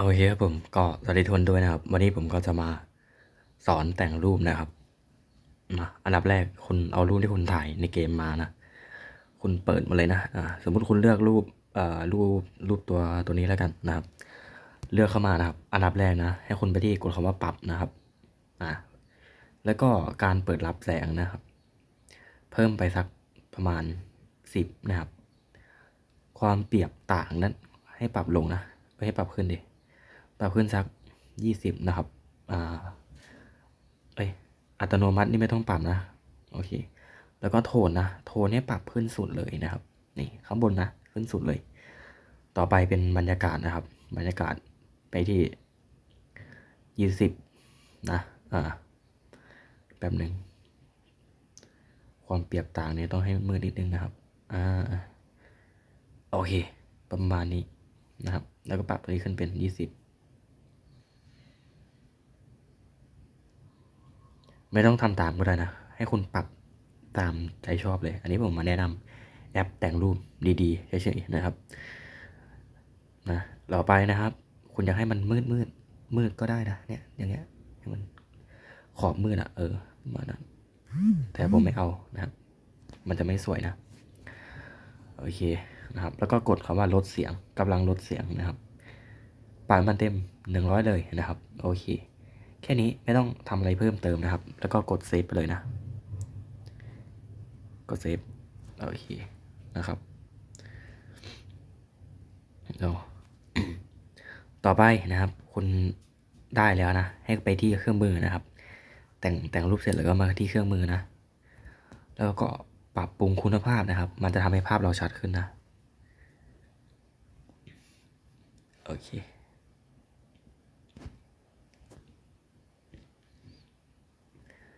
โอเคครับผมก็สวัสดีทุนด้วยนะครับ วันนี้ผมก็จะมาสอนแต่งรูปนะครับมาอันดับแรกคุณเอารูปที่คุณถ่ายในเกมมานะคุณเปิดมาเลยนะอ่าสมมุติคุณเลือกรูปเอ่อรูปรูปตัวตัวนี้แล้วกันนะครับ เลือกเข้ามานะครับ อันดับแรกนะ ให้คุณไปที่กดคำว่าปรับนะครับอ่าแล้วก็การเปิดรับแสงนะครับ เพิ่มไปสักประมาณสิบนะครับ ความเปรียบต่างนั้นให้ปรับลงนะไม่ให้ปรับขึ้นดิ ปรับขึ้นสักยี่สิบนะครับ อ่า เอ้ย อัตโนมัตินี่ไม่ต้องปรับนะ โอเค แล้วก็โทนนะ โทนนี่ปรับขึ้นสุดเลยนะครับ นี่ข้างบนนะ ขึ้นสุดเลย ต่อไปเป็นบรรยากาศนะครับ บรรยากาศไปที่ยี่สิบนะ อ่า แบบหนึ่ง ความเปรียบต่างเนี่ยต้องให้มืดนิดนึงนะครับ อ่า โอเค ประมาณนี้นะครับ แล้วก็ปรับตัวนี้ขึ้นเป็นยี่สิบ ไม่ต้องทำตามก็ได้นะ ให้คุณปรับตามใจชอบเลย อันนี้ผมมาแนะนำแอปแต่งรูปดีๆเฉยๆนะครับนะต่อไปนะครับ คุณอยากให้มันมืดมืดมืดก็ได้นะเนี่ยอย่างเงี้ยให้มันขอบมืดอะเออมานั้นแต่ผมไม่เอานะครับ มันจะไม่สวยนะโอเคนะครับ แล้วก็กดคำว่าลดเสียงกำลังลดเสียงนะครับปล่อยมันเต็มหนึ่งร้อยเลยนะครับ โอเค แค่นี้ไม่ต้องทำอะไรเพิ่มเติมนะครับ แล้วก็กดเซฟไปเลยนะ กดเซฟโอเคนะครับเอาต่อไปนะครับ คุณได้แล้วนะ ให้ไปที่เครื่องมือนะครับ แต่งแต่งรูปเสร็จแล้วก็มาที่เครื่องมือนะ แล้วก็ปรับปรุงคุณภาพนะครับ มันจะทำให้ภาพเราชัดขึ้นนะ โอเค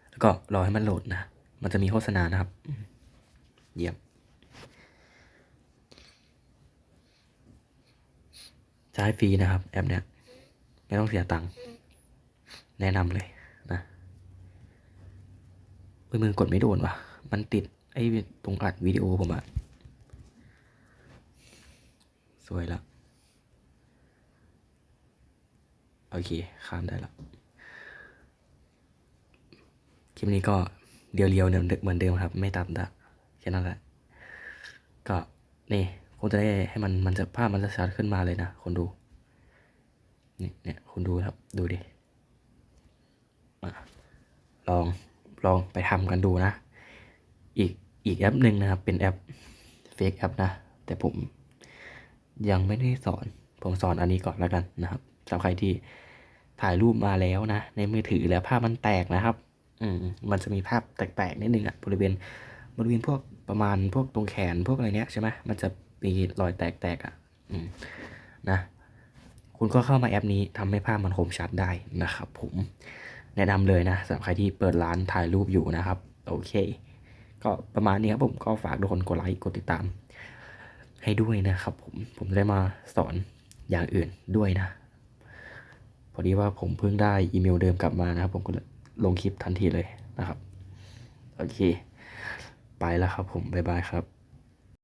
แล้ว ก็รอให้มันโหลดนะ มันจะมีโฆษณานะครับ เยี่ยมใช้ฟรีนะครับแอปเนี้ย ไม่ต้องเสียตังค์ แนะนำเลยนะมือมือกดไม่โดนวะมันติดไอ้ตรงอัดวิดีโอผมอะสวยละ โอเค ข้ามได้แล้ว คลิปนี้ก็เรียวๆเหมือนเดิมครับ ไม่ตัดละแค่นั้นแหละก็นี่คงจะได้ให้มันมันจะภาพมันจะชัดขึ้นมาเลยนะคนดูนี่เนี่ยคุณดูครับดูดิลองลองไปทำกันดูนะ อีกอีกแอปหนึ่งนะครับ เป็นแอปเฟกแอปนะ แต่ผมยังไม่ได้สอน ผมสอนอันนี้ก่อนแล้วกันนะครับสำหรับใครที่ถ่ายรูปมาแล้วนะ ในมือถือแล้วภาพมันแตกนะครับ อืมมันจะมีภาพแตกๆนิดนึงอะบริเวณบริเวณพวกประมาณพวกตรงแขนพวกอะไรเนี้ยใช่ไหมมันจะมีรอยแตกๆอะอืมนะ คุณก็เข้ามาแอปนี้ทำให้ภาพมันคมชัดได้นะครับ ผมแนะนำเลยนะสำหรับใครที่เปิดร้านถ่ายรูปอยู่นะครับ โอเค ก็ประมาณนี้ครับผมก็ฝากทุกคนกดไลค์กดติดตาม ให้ด้วยนะครับ ผมผมจะได้มาสอนอย่างอื่นด้วยนะพอดีว่าผมเพิ่งได้อีเมลเดิมกลับมานะครับผมก็ ลงคลิปทันทีเลยนะครับ โอเค ไปแล้วครับผม บ๊ายบายครับ